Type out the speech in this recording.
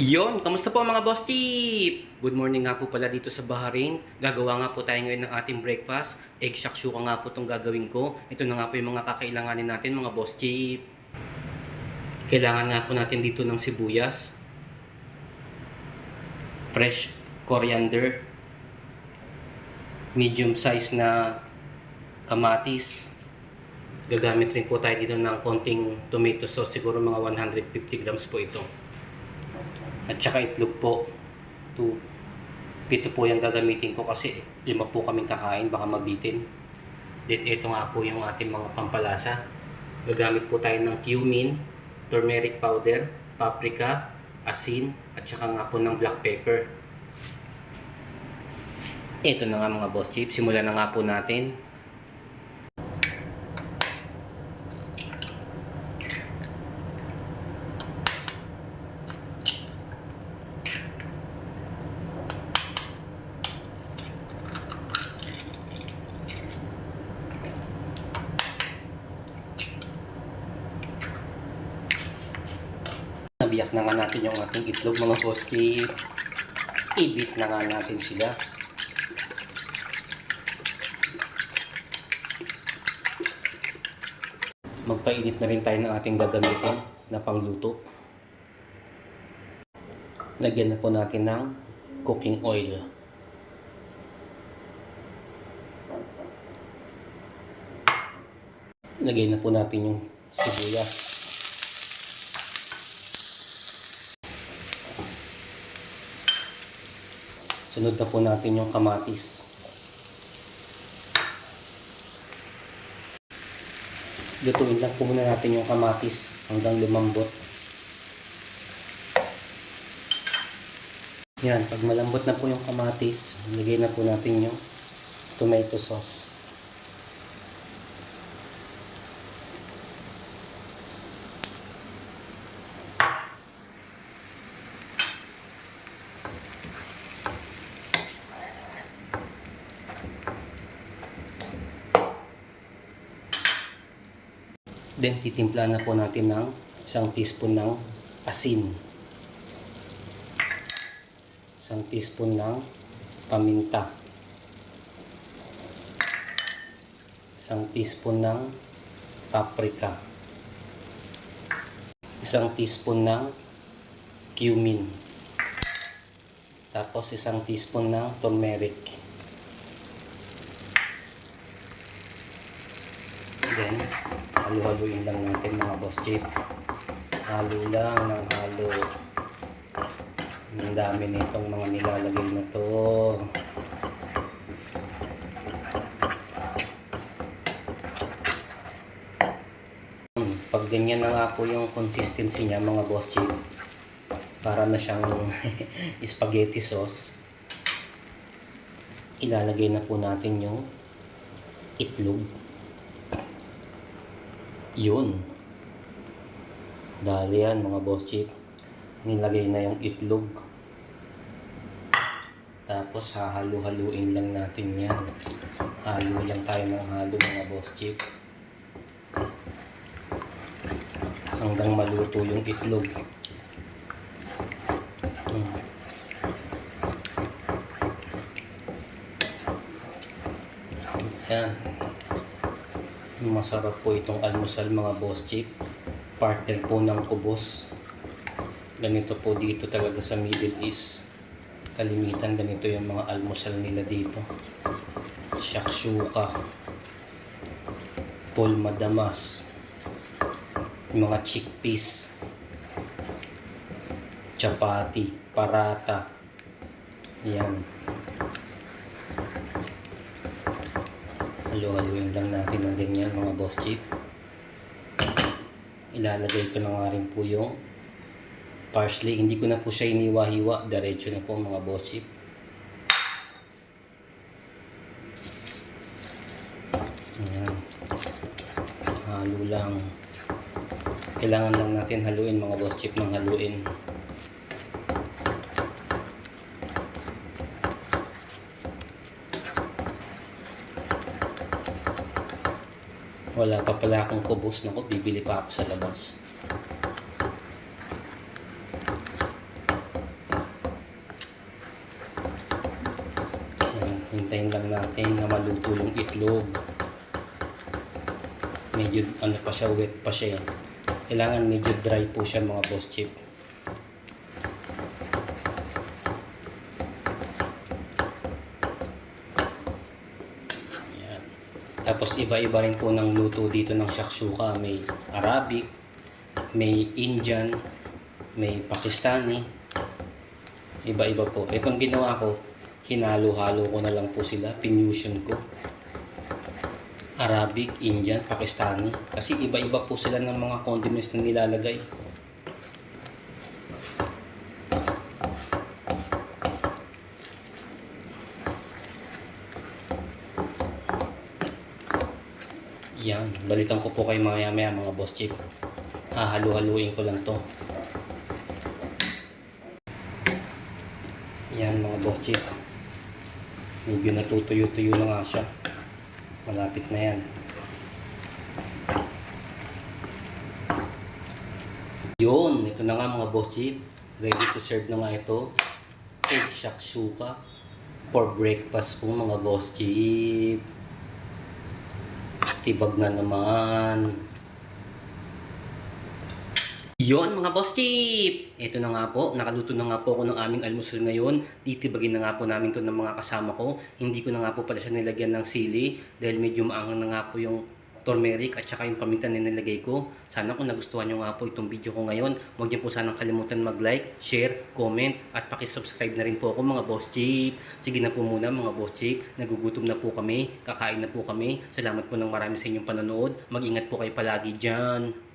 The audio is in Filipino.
Yon, kamusta po mga boss tip? Good morning nga po pala dito sa Bahrain. Gagawa nga po tayo ngayon ng ating breakfast. Egg shakshuka nga po itong gagawin ko. Ito na nga po yung mga kakailanganin natin mga boss tip. Kailangan nga po natin dito ng sibuyas. Fresh coriander. Medium size na kamatis. Gagamit rin po tayo dito ng konting tomato sauce. Siguro mga 150 grams po ito. At saka itlog po. To, pito po yung gagamitin ko kasi lima po kaming kakain, baka mabitin. Then ito nga po yung ating mga pampalasa. Gagamit po tayo ng cumin, turmeric powder, paprika, asin, at saka nga po ng black pepper. Ito na nga mga boss chips. Simulan na nga po natin. Nabiyak na nga natin yung ating itlog mga chips. Ibit na nga natin sila. Magpainit na rin tayo ng ating gagamitin na pangluto. Lagyan na po natin ng cooking oil. Lagay na po natin yung sibuyas. Sunod na po natin yung kamatis. Lutuin lang po muna natin yung kamatis hanggang lumambot. Yan, pag malambot na po yung kamatis, lagay na po natin yung tomato sauce. Then, titimpla na po natin ng isang teaspoon ng asin. Isang teaspoon ng paminta. Isang teaspoon ng paprika. Isang teaspoon ng cumin. Tapos isang teaspoon ng turmeric. Then, halo-haloin lang natin mga boss chip. Halo lang ng halo. Ang dami nitong mga nilalagay na to. Pag ganyan na nga po yung consistency niya mga boss chip, para na siyang spaghetti sauce, ilalagay na po natin yung itlog. Yun. Dali yan mga boss chip. Nilagay na yung itlog. Tapos hahalo-haluin lang natin yan. Halo lang tayo ng halo mga boss chip. Hanggang maluto yung itlog. Hmm. Masarap po itong almusal mga boss chip. Partner po ng kubos. Ganito po dito talaga sa Middle East. Kalimitan ganito yung mga almusal nila dito. Shakshuka. Pol madamas. Mga chickpeas. Chapati. Parata. Yan. Halo-haloin lang natin ng ganyan mga boss chip. Ilalagay ko na nga rin po yung parsley. Hindi ko na po siya iniwa-hiwa. Diretso na po mga boss chip. Ayan. Halo lang. Kailangan lang natin haluin mga boss chip ng haluin. Wala pa pala akong kubos. Naku, bibili pa ako sa labas. Hintayin lang natin na maluto yung itlog. Medyo ano pa siya, wet pa siya. Eh. Kailangan medyo dry po siya mga boss chip. Tapos iba-iba rin po ng luto dito ng shakshuka. May Arabic, may Indian, may Pakistani. Iba-iba po. Itong ginawa ko, hinalo-halo ko na lang po sila. Pinusion ko. Arabic, Indian, Pakistani. Kasi iba-iba po sila ng mga condiments na nilalagay. Yan, balikan ko po kayo maya maya mga boss chief. Hahalu-haluin ko lang to. Yan mga boss chief. Medyo natutuyo-tuyo na nga siya. Malapit na yan. Yun, ito na nga mga boss chief. Ready to serve na nga ito. Egg shakshuka for breakfast po mga boss chief. Tibag na naman. Yon mga boss chip! Ito na nga po, nakaluto na nga po ako ng aming almusal ngayon. Titibagin na nga po namin to ng mga kasama ko. Hindi ko na nga po pala siya nilagyan ng sili dahil medyo maangang na nga po yung turmeric at saka yung paminta na nilagay ko. Sana kung nagustuhan nyo nga po itong video ko ngayon, huwag niyo po sanang kalimutan mag-like, share, comment at pakisubscribe na rin po ako mga boss chip. Sige na po muna mga boss chip, nagugutom na po kami, kakain na po kami. Salamat po ng marami sa inyong panonood. Mag-ingat po kayo palagi dyan.